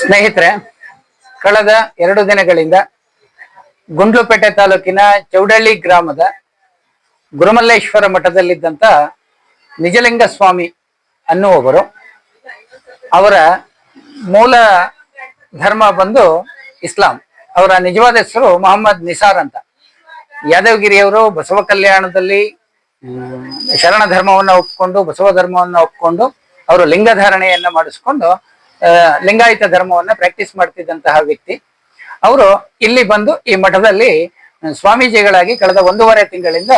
ಸ್ನೇಹಿತರೆ, ಕಳೆದ ಎರಡು ದಿನಗಳಿಂದ ಗುಂಡ್ಲುಪೇಟೆ ತಾಲೂಕಿನ ಚೌಡಳ್ಳಿ ಗ್ರಾಮದ ಗುರುಮಲ್ಲೇಶ್ವರ ಮಠದಲ್ಲಿದ್ದಂತ ನಿಜಲಿಂಗ ಸ್ವಾಮಿ ಅನ್ನುವವರು ಅವರ ಮೂಲ ಧರ್ಮ ಬಂದು ಇಸ್ಲಾಂ. ಅವರ ನಿಜವಾದ ಹೆಸರು ಮೊಹಮ್ಮದ್ ನಿಸಾರ್ ಅಂತ. ಯಾದವಗಿರಿಯವರು ಬಸವ ಕಲ್ಯಾಣದಲ್ಲಿ ಶರಣ ಧರ್ಮವನ್ನು ಒಪ್ಕೊಂಡು, ಬಸವ ಧರ್ಮವನ್ನು ಒಪ್ಕೊಂಡು, ಅವರು ಲಿಂಗಧಾರಣೆಯನ್ನ ಮಾಡಿಸ್ಕೊಂಡು ಲಿಂಗಾಯತ ಧರ್ಮವನ್ನ ಪ್ರಾಕ್ಟೀಸ್ ಮಾಡ್ತಿದ್ದಂತಹ ವ್ಯಕ್ತಿ. ಅವರು ಇಲ್ಲಿ ಬಂದು ಈ ಮಠದಲ್ಲಿ ಸ್ವಾಮೀಜಿಗಳಾಗಿ ಕಳೆದ ಒಂದೂವರೆ ತಿಂಗಳಿಂದ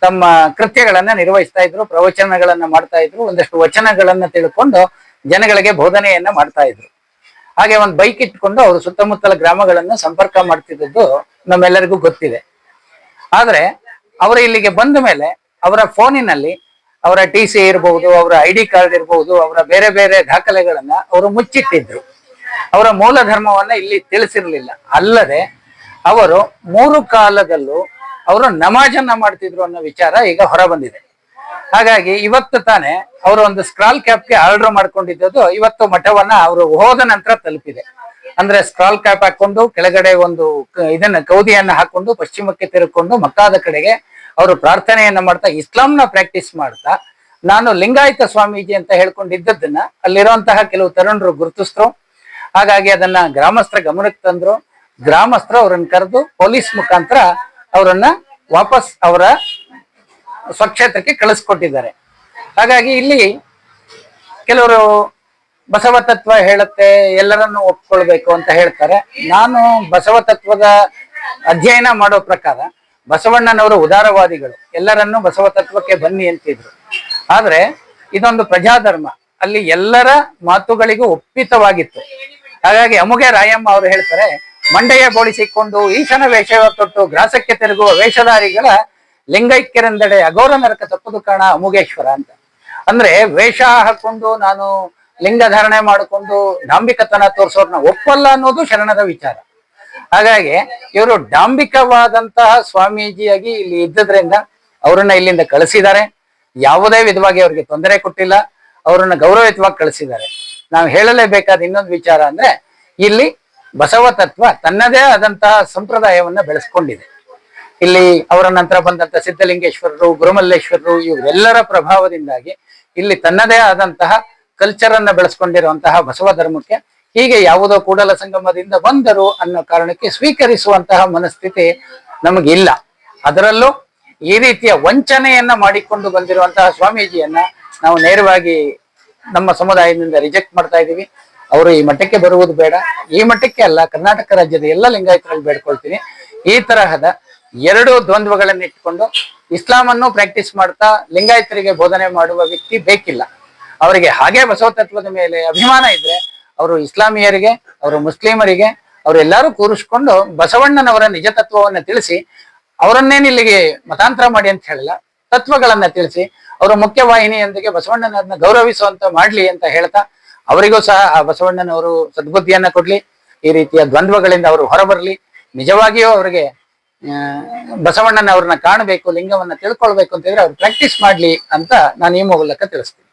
ತಮ್ಮ ಕೃತ್ಯಗಳನ್ನ ನಿರ್ವಹಿಸ್ತಾ ಇದ್ರು, ಪ್ರವಚನಗಳನ್ನ ಮಾಡ್ತಾ ಇದ್ರು, ಒಂದಷ್ಟು ವಚನಗಳನ್ನ ತಿಳ್ಕೊಂಡು ಜನಗಳಿಗೆ ಬೋಧನೆಯನ್ನ ಮಾಡ್ತಾ ಇದ್ರು. ಹಾಗೆ ಒಂದು ಬೈಕ್ ಇಟ್ಕೊಂಡು ಅವರು ಸುತ್ತಮುತ್ತಲ ಗ್ರಾಮಗಳನ್ನ ಸಂಪರ್ಕ ಮಾಡ್ತಿದ್ದದ್ದು ನಮ್ಮೆಲ್ಲರಿಗೂ ಗೊತ್ತಿದೆ. ಆದ್ರೆ, ಅವರು ಇಲ್ಲಿಗೆ ಬಂದ ಮೇಲೆ ಅವರ ಫೋನಿನಲ್ಲಿ ಅವರ ಟಿ ಸಿ ಇರಬಹುದು ಅವರ ಐ ಡಿ ಕಾರ್ಡ್ ಇರಬಹುದು ಅವರ ಬೇರೆ ಬೇರೆ ದಾಖಲೆಗಳನ್ನ ಅವರು ಮುಚ್ಚಿಟ್ಟಿದ್ರು. ಅವರ ಮೂಲ ಧರ್ಮವನ್ನ ಇಲ್ಲಿ ತಿಳಿಸಿರ್ಲಿಲ್ಲ. ಅಲ್ಲದೆ ಅವರು ಮೂರು ಕಾಲದಲ್ಲೂ ಅವರು ನಮಾಜನ್ನ ಮಾಡ್ತಿದ್ರು ಅನ್ನೋ ವಿಚಾರ ಈಗ ಹೊರ ಬಂದಿದೆ ಹಾಗಾಗಿ ಇವತ್ತು ತಾನೇ ಅವರು ಒಂದು ಸ್ಕ್ರಾಲ್ ಕ್ಯಾಪ್ಗೆ ಆರ್ಡರ್ ಮಾಡ್ಕೊಂಡಿದ್ದದ್ದು ಇವತ್ತು ಮಠವನ್ನ ಅವರು ಹೋದ ನಂತರ ತಲುಪಿದೆ. ಅಂದ್ರೆ ಸ್ಕ್ರಾಲ್ ಕ್ಯಾಪ್ ಹಾಕೊಂಡು ಕೆಳಗಡೆ ಒಂದು ಇದನ್ನ, ಕೌದಿಯನ್ನ ಹಾಕೊಂಡು ಪಶ್ಚಿಮಕ್ಕೆ ತಿರುಕೊಂಡು ಮಕ್ಕಾದ ಕಡೆಗೆ ಅವರು ಪ್ರಾರ್ಥನೆಯನ್ನ ಮಾಡ್ತಾ ಇಸ್ಲಾಂನ ಪ್ರಾಕ್ಟೀಸ್ ಮಾಡ್ತಾ ನಾನು ಲಿಂಗಾಯತ ಸ್ವಾಮೀಜಿ ಅಂತ ಹೇಳ್ಕೊಂಡಿದ್ದದನ್ನ ಅಲ್ಲಿರುವಂತಹ ಕೆಲವು ತರುಣರು ಗುರುತಿಸಿದ್ರು ಹಾಗಾಗಿ ಅದನ್ನ ಗ್ರಾಮಸ್ಥರ ಗಮನಕ್ಕೆ ತಂದ್ರು. ಗ್ರಾಮಸ್ಥರು ಅವರನ್ನ ಕರೆದು ಪೊಲೀಸ್ ಮುಖಾಂತರ ಅವರನ್ನ ವಾಪಸ್ ಅವರ ಸ್ವಕ್ಷೇತ್ರಕ್ಕೆ ಕಳಿಸ್ಕೊಟ್ಟಿದ್ದಾರೆ. ಹಾಗಾಗಿ ಇಲ್ಲಿ ಕೆಲವರು ಬಸವ ತತ್ವ ಹೇಳುತ್ತೆ, ಎಲ್ಲರನ್ನು ಒಪ್ಕೊಳ್ಬೇಕು ಅಂತ ಹೇಳ್ತಾರೆ. ನಾನು ಬಸವ ತತ್ವದ ಅಧ್ಯಯನ ಮಾಡೋ ಪ್ರಕಾರ ಬಸವಣ್ಣನವರು ಉದಾರವಾದಿಗಳು. ಎಲ್ಲರನ್ನು ಬಸವ ತತ್ವಕ್ಕೆ ಬನ್ನಿ ಅಂತಿದ್ರು. ಆದ್ರೆ ಇದೊಂದು ಪ್ರಜಾಧರ್ಮ. ಅಲ್ಲಿ ಎಲ್ಲರ ಮಾತುಗಳಿಗೂ ಒಪ್ಪಿತವಾಗಿತ್ತು. ಹಾಗಾಗಿ ಅಮುಗೆ ರಾಯಮ್ಮ ಅವರು ಹೇಳ್ತಾರೆ, ಮಂಡೆಯ ಬೋಳಿಸಿಕೊಂಡು ಈಶನ ವೇಷ ತೊಟ್ಟು ಗ್ರಾಸಕ್ಕೆ ತಿರುಗುವ ವೇಷಧಾರಿಗಳ ಲಿಂಗೈಕ್ಯರೆಂದೆಡೆ ಅಘೋರ ನರಕ ತಪ್ಪದು ಕಾಣ ಅಮುಗೇಶ್ವರ ಅಂತ. ಅಂದ್ರೆ ವೇಷ ಹಾಕೊಂಡು ನಾನು ಲಿಂಗ ಧಾರಣೆ ಮಾಡಿಕೊಂಡು ಡಾಂಬಿಕತನ ತೋರಿಸೋರ್ನ ಒಪ್ಪಲ್ಲ ಅನ್ನೋದು ಶರಣದ ವಿಚಾರ. ಹಾಗಾಗಿ ಇವರು ಡಾಂಬಿಕವಾದಂತಹ ಸ್ವಾಮೀಜಿಯಾಗಿ ಇಲ್ಲಿ ಇದ್ದದ್ರಿಂದ ಅವರನ್ನ ಇಲ್ಲಿಂದ ಕಳಿಸಿದ್ದಾರೆ. ಯಾವುದೇ ವಿಧವಾಗಿ ಅವ್ರಿಗೆ ತೊಂದರೆ ಕೊಟ್ಟಿಲ್ಲ. ಅವರನ್ನ ಗೌರವಯುತವಾಗಿ ಕಳಿಸಿದ್ದಾರೆ. ನಾವು ಹೇಳಲೇಬೇಕಾದ ಇನ್ನೊಂದು ವಿಚಾರ ಅಂದ್ರೆ ಇಲ್ಲಿ ಬಸವ ತತ್ವ ತನ್ನದೇ ಆದಂತಹ ಸಂಪ್ರದಾಯವನ್ನ ಬೆಳೆಸ್ಕೊಂಡಿದೆ. ಇಲ್ಲಿ ಅವರ ನಂತರ ಬಂದಂತ ಸಿದ್ಧಲಿಂಗೇಶ್ವರರು, ಗುರುಮಲ್ಲೇಶ್ವರರು ಇವರೆಲ್ಲರ ಪ್ರಭಾವದಿಂದಾಗಿ ಇಲ್ಲಿ ತನ್ನದೇ ಆದಂತಹ ಕಲ್ಚರ್ ಅನ್ನ ಬೆಳೆಸ್ಕೊಂಡಿರುವಂತಹ ಬಸವ ಧರ್ಮಕ್ಕೆ ಹೀಗೆ ಯಾವುದೋ ಕೂಡಲ ಸಂಗಮದಿಂದ ಬಂದರು ಅನ್ನೋ ಕಾರಣಕ್ಕೆ ಸ್ವೀಕರಿಸುವಂತಹ ಮನಸ್ಥಿತಿ ನಮಗಿಲ್ಲ. ಅದರಲ್ಲೂ ಈ ರೀತಿಯ ವಂಚನೆಯನ್ನ ಮಾಡಿಕೊಂಡು ಬಂದಿರುವಂತಹ ಸ್ವಾಮೀಜಿಯನ್ನ ನಾವು ನೇರವಾಗಿ ನಮ್ಮ ಸಮುದಾಯದಿಂದ ರಿಜೆಕ್ಟ್ ಮಾಡ್ತಾ ಇದೀವಿ ಅವರು ಈ ಮಠಕ್ಕೆ ಬರುವುದು ಬೇಡ. ಈ ಮಠಕ್ಕೆ ಅಲ್ಲ, ಕರ್ನಾಟಕ ರಾಜ್ಯದ ಎಲ್ಲ ಲಿಂಗಾಯತರಲ್ಲಿ ಬೇಡ್ಕೊಳ್ತೀನಿ. ಈ ತರಹದ ಎರಡು ದ್ವಂದ್ವಗಳನ್ನ ಇಟ್ಕೊಂಡು ಇಸ್ಲಾಂ ಅನ್ನು ಪ್ರಾಕ್ಟೀಸ್ ಮಾಡ್ತಾ ಲಿಂಗಾಯತರಿಗೆ ಬೋಧನೆ ಮಾಡುವ ವ್ಯಕ್ತಿ ಬೇಕಿಲ್ಲ. ಅವರಿಗೆ ಹಾಗೆ ಬಸವ ತತ್ವದ ಮೇಲೆ ಅಭಿಮಾನ ಇದ್ರೆ ಅವರು ಇಸ್ಲಾಮಿಯರಿಗೆ, ಅವರು ಮುಸ್ಲಿಮರಿಗೆ ಅವರೆಲ್ಲರೂ ಕೂರಿಸ್ಕೊಂಡು ಬಸವಣ್ಣನವರ ನಿಜ ತತ್ವವನ್ನ ತಿಳಿಸಿ, ಅವರನ್ನೇನು ಇಲ್ಲಿಗೆ ಮತಾಂತರ ಮಾಡಿ ಅಂತ ಹೇಳಿಲ್ಲ, ತತ್ವಗಳನ್ನ ತಿಳಿಸಿ, ಅವರ ಮುಖ್ಯವಾಹಿನಿಯೊಂದಿಗೆ ಬಸವಣ್ಣನವ್ರನ್ನ ಗೌರವಿಸುವಂತ ಮಾಡ್ಲಿ ಅಂತ ಹೇಳ್ತಾ, ಅವರಿಗೂ ಸಹ ಆ ಬಸವಣ್ಣನವರು ಸದ್ಬುದ್ಧಿಯನ್ನ ಕೊಡ್ಲಿ, ಈ ರೀತಿಯ ದ್ವಂದ್ವಗಳಿಂದ ಅವರು ಹೊರಬರಲಿ, ನಿಜವಾಗಿಯೂ ಅವರಿಗೆ ಬಸವಣ್ಣನವ್ರನ್ನ ಕಾಣಬೇಕು, ಲಿಂಗವನ್ನ ತಿಳ್ಕೊಳ್ಬೇಕು ಅಂತ ಹೇಳಿದ್ರೆ ಅವ್ರು ಪ್ರಾಕ್ಟೀಸ್ ಮಾಡ್ಲಿ ಅಂತ ನಾನು ಈ ಮೂಲಕ ತಿಳಿಸ್ತೀನಿ.